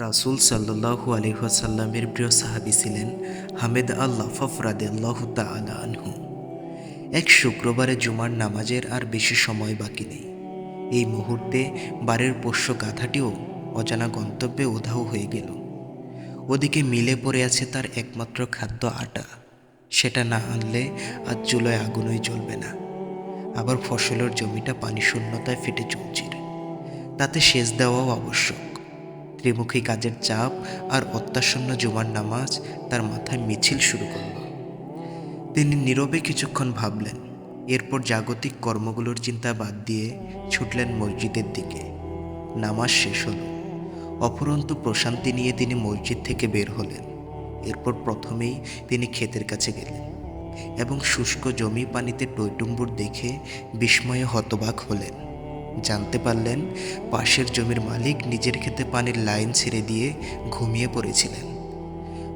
রাসুল সাল্লাহু আলহাসাল্লামের প্রিয় সাহাবি ছিলেন হামেদ আল্লাহ ফফরাদে আল্লাহ আনহু। এক শুক্রবারে জুমার নামাজের আর বেশি সময় বাকি নেই। এই মুহূর্তে বাড়ির পোষ্য গাধাটিও অজানা গন্তব্যে উধাও হয়ে গেল। ওদিকে মিলে পড়ে আছে তার একমাত্র খাদ্য আটা। সেটা না আনলে আজ চুলোয় আগুনই জ্বলবে না। আবার ফসলের জমিটা পানি শূন্যতায় ফেটে চলছিল তাতে সেচ দেওয়াও আবশ্যক। ত্রিমুখী কাজের চাপ আর অত্যাসন্ন জুমার নামাজ তার মাথায় মিছিল শুরু করল। তিনি নীরবে কিছুক্ষণ ভাবলেন, এরপর জাগতিক কর্মগুলোর চিন্তা বাদ দিয়ে ছুটলেন মসজিদের দিকে। নামাজ শেষ হল। অফুরন্ত প্রশান্তি নিয়ে তিনি মসজিদ থেকে বের হলেন। এরপর প্রথমেই তিনি ক্ষেতের কাছে গেলেন এবং শুষ্ক জমি পানিতে টইটুম্বুর দেখে বিস্ময়ে হতবাক হলেন। জানতে পারলেন, পাশের জমির মালিক নিজের ক্ষেতে পানির লাইন ছেড়ে দিয়ে ঘুমিয়ে পড়েছিলেন।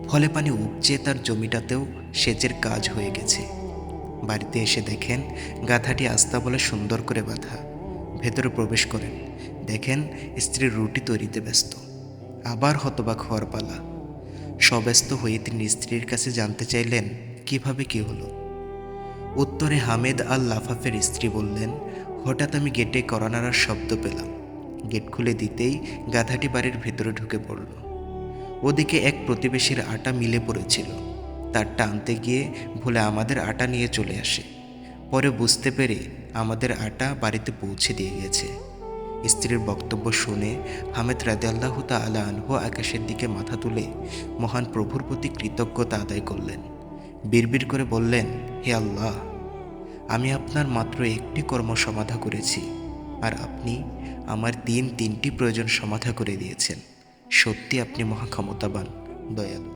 ফলে পানি উপচে তার জমিটাতেও সেচের কাজ হয়ে গেছে। বাড়িতে এসে দেখেন, গাধাটি আস্তা বলে সুন্দর করে বাঁধা। ভেতরে প্রবেশ করেন। দেখেন স্ত্রীর রুটি তৈরিতে ব্যস্ত। আবার হতবাক হওয়ার পালা। সব্যস্ত হয়ে তিনি স্ত্রীর কাছে জানতে চাইলেন, কীভাবে কি হলো? উত্তরে হামেদ আল লাফাফের স্ত্রী বললেন হঠাৎ আমি গেটে করানার শব্দ পেলাম। গেট খুলে দিতেই গাধাটি বাড়ির ভেতরে ঢুকে পড়ল। ওদিকে এক প্রতিবেশীর আটা মিলে পড়েছিল। তার টানতে গিয়ে ভুলে আমাদের আটা নিয়ে চলে আসে। পরে বুঝতে পেরে আমাদের আটা বাড়িতে পৌঁছে দিয়ে গেছে। স্ত্রীর বক্তব্য শুনে হামেদ রাদে আল্লাহ তালা আনহু আকাশের দিকে মাথা তুলে মহান প্রভুর প্রতি কৃতজ্ঞতা আদায় করলেন। বিড়বিড় করে বললেন, হে আল্লাহ আমি আপনার মাত্র একটি কর্ম সমাধা করেছি, আর আপনি আমার তিন তিনটি প্রয়োজন সমাধা করে দিয়েছেন। সত্যি আপনি মহাক্ষমতাবান, দয়ালু।